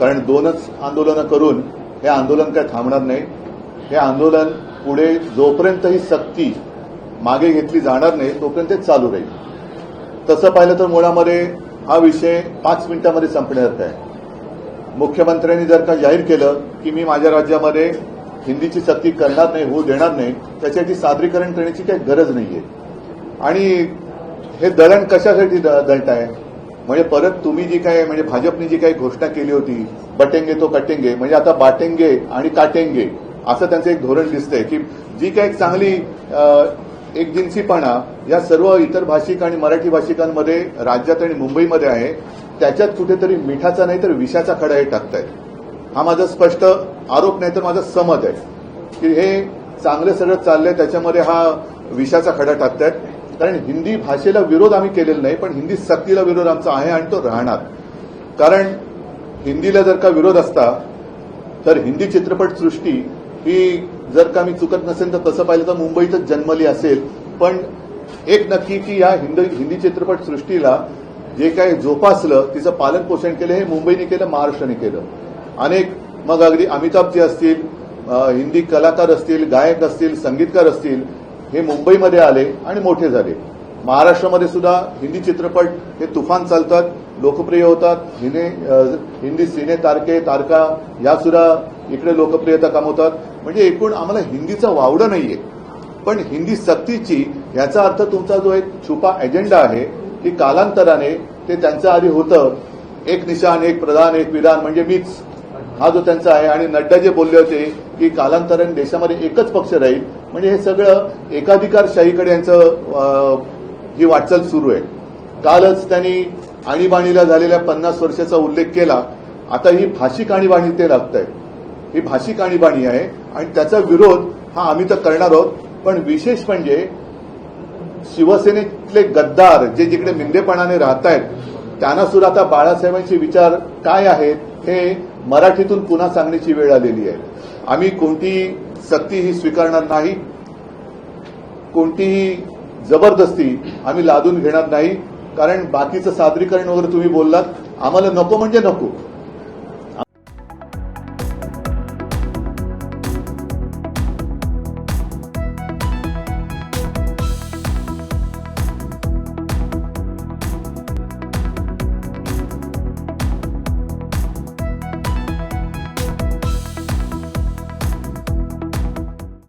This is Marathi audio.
कारण दोनच आंदोलनं करून हे आंदोलन काय थांबणार नाही. हे आंदोलन पुढे जोपर्यंत ही सक्ती मागे घेतली जाणार नाही तोपर्यंत ते चालू राहील. तसं पाहिलं तर मुळामध्ये हा विषय पाच मिनिटांमध्ये संपण्यासारखा आहे. मुख्यमंत्र्यांनी जर का जाहीर केलं की मी माझ्या राज्यामध्ये हिंदीची सक्ती करणार नाही होऊ देणार नाही त्याच्यासाठी सादरीकरण करण्याची काही गरज नाहीये. आणि हे दळण कशासाठी द- आहे म्हणजे परत तुम्ही जी काय म्हणजे भाजपने जी काही घोषणा केली होती बटेंगे तो कटेंगे म्हणजे आता बाटेंगे आणि काटेंगे असं त्यांचं एक धोरण दिसतंय की जी काही एक चांगली एक जिन्सीपणा या सर्व इतर भाषिक आणि मराठी भाषिकांमध्ये राज्यात आणि मुंबईमध्ये आहे त्याच्यात कुठेतरी मिठाचा नाही तर विषाचा खडा हे टाकतायत. हा माझा स्पष्ट आरोप नाही तर माझं समज आहे. की हे चांगलं सगळं चाललंय त्याच्यामध्ये हा विषाचा खडा टाकतायत. कारण हिंदी भाषेला विरोध आम्ही केलेला नाही पण हिंदी सक्तीला विरोध आमचा आहे आणि तो राहणार. कारण हिंदीला जर का विरोध असता तर हिंदी चित्रपटसृष्टी ही जर का मी चुकत नसेल तर तसं पाहिलं तर मुंबईतच जन्मली असेल. पण एक नक्की की या हिंदी हिंदी चित्रपटसृष्टीला जे काही जोपासलं तिचं पालन पोषण केलं हे मुंबईने केलं महाराष्ट्राने केलं. अनेक मग अगदी अमिताभजी असतील हिंदी कलाकार असतील गायक असतील संगीतकार असतील हे मुंबईमध्ये आले आणि मोठे झाले. महाराष्ट्रामध्ये सुद्धा हिंदी चित्रपट हे तुफान चालतात लोकप्रिय होतात. हिने हिंदी सिने तारके तारका या सुद्धा इकडे लोकप्रियता कमवतात. म्हणजे एकूण आम्हाला हिंदीचा वावडं नाहीये. पण हिंदी सक्तीची याचा अर्थ तुमचा जो एक छुपा एजेंडा आहे की कालांतराने ते त्यांच्या आधी होतं. एक निशान एक प्रधान एक विधान म्हणजे मीच. हा जो त्यांचा आहे. आणि नड्डा जे बोलले होते की कालांतराने देशामध्ये एकच पक्ष राहील म्हणजे हे सगळं एकाधिकारशाहीकडे यांचं ही वाटचाल सुरू आहे. कालच त्यांनी आणीबाणीला झालेल्या पन्नास वर्षाचा उल्लेख केला. आता ही भाषिक आणीबाणी ते लागत ही भाषिक आणीबाणी आहे आणि त्याचा विरोध हा आम्ही तर करणार आहोत. पण विशेष म्हणजे शिवसेनेतले गद्दार जे जिकडे मिंदेपणाने राहत आहेत त्यांना सुद्धा आता बाळासाहेबांचे विचार काय आहेत हे मराठीतून पुन्हा सांगण्याची वेळ आलेली आहे. आम्ही कोणती सक्ती ही स्वीकारणार नाही. कोणतीही जबरदस्ती आम्ही लादून घेणार नाही. कारण बाकीचं सादरीकरण वगैरे तुम्ही बोललात आम्हाला नको म्हणजे नको.